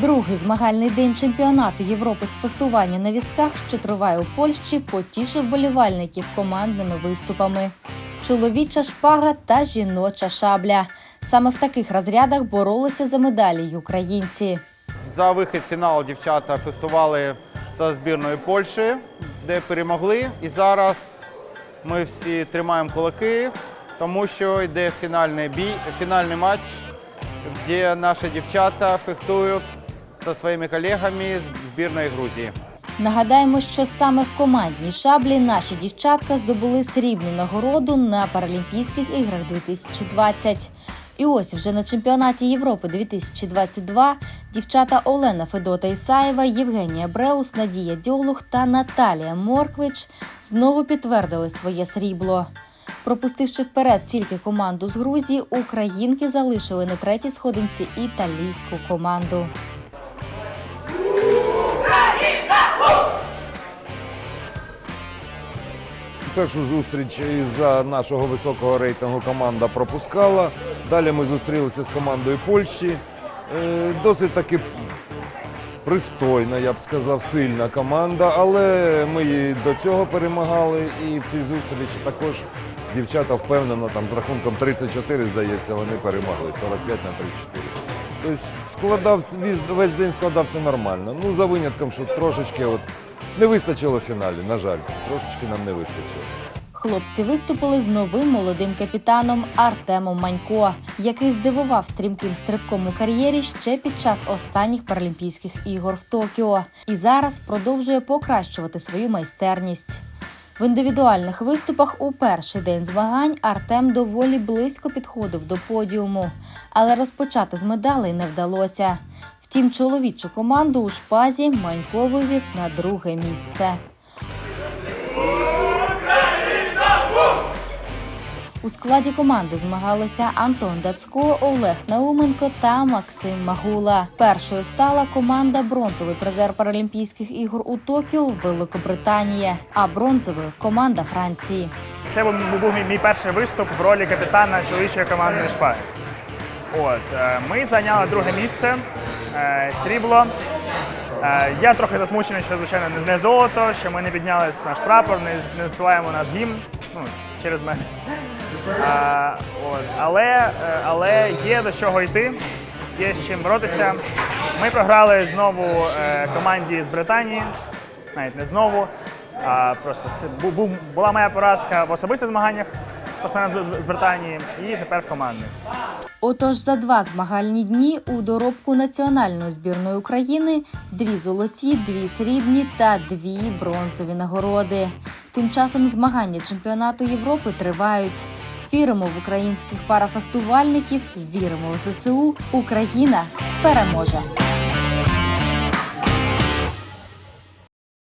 Другий змагальний день чемпіонату Європи з фехтування на візках, що триває у Польщі, потішив болівальників командними виступами. Чоловіча шпага та жіноча шабля. Саме в таких розрядах боролися за медалі й українці. За вихід в фінал дівчата фехтували за збірною Польщі, де перемогли. І зараз ми всі тримаємо кулаки, тому що йде фінальний бій, фінальний матч, де наші дівчата фехтують зі своїми колегами з збірної Грузії. Нагадаємо, що саме в командній шаблі наші дівчатка здобули срібну нагороду на Паралімпійських іграх 2020. І ось вже на чемпіонаті Європи 2022 дівчата Олена Федота Ісаєва, Євгенія Бреус, Надія Дьолух та Наталія Морквич знову підтвердили своє срібло. Пропустивши вперед тільки команду з Грузії, українки залишили на третій сходинці італійську команду. Першу зустріч із-за нашого високого рейтингу команда пропускала. Далі ми зустрілися з командою Польщі. Е, Досить таки пристойна, я б сказав, сильна команда, але ми її до цього перемагали. І в цій зустрічі також дівчата впевнено там з рахунком 34, здається, вони перемогли 45 на 34. Тобто складав, весь- весь день складався нормально. Ну, за винятком, що трошечки от не вистачило в фіналі, на жаль, трошечки нам не вистачило. Хлопці виступили з новим молодим капітаном Артемом Манько, який здивував стрімким стрибком у кар'єрі ще під час останніх Паралімпійських ігор в Токіо і зараз продовжує покращувати свою майстерність. В індивідуальних виступах у перший день змагань Артем доволі близько підходив до подіуму, але розпочати з медалей не вдалося. Втім, чоловічу команду у шпазі Манько вивів на друге місце. У складі команди змагалися Антон Дацько, Олег Науменко та Максим Магула. Першою стала команда бронзовий призер Паралімпійських ігор у Токіо Великобританія, а бронзовою команда Франції. Це був, мій, перший виступ в ролі капітана чоловічої командної шпаги. От, е, ми зайняли друге місце, срібло. Е, Я трохи засмучений, що, звичайно, не- золото, що ми не підняли наш прапор, не, не наш гімн ну, через мене. А, от, але, е, але є до чого йти, є з чим боротися. Ми програли знову е, команді з Британії, навіть не знову. А просто це бу- бу- була моя поразка в особистих змаганнях спортсмена з Британії і тепер в командних. Отож, за два змагальні дні у доробку національної збірної України дві золоті, дві срібні та дві бронзові нагороди. Тим часом змагання чемпіонату Європи тривають. Віримо в українських парафехтувальників, віримо в ЗСУ. Україна переможе.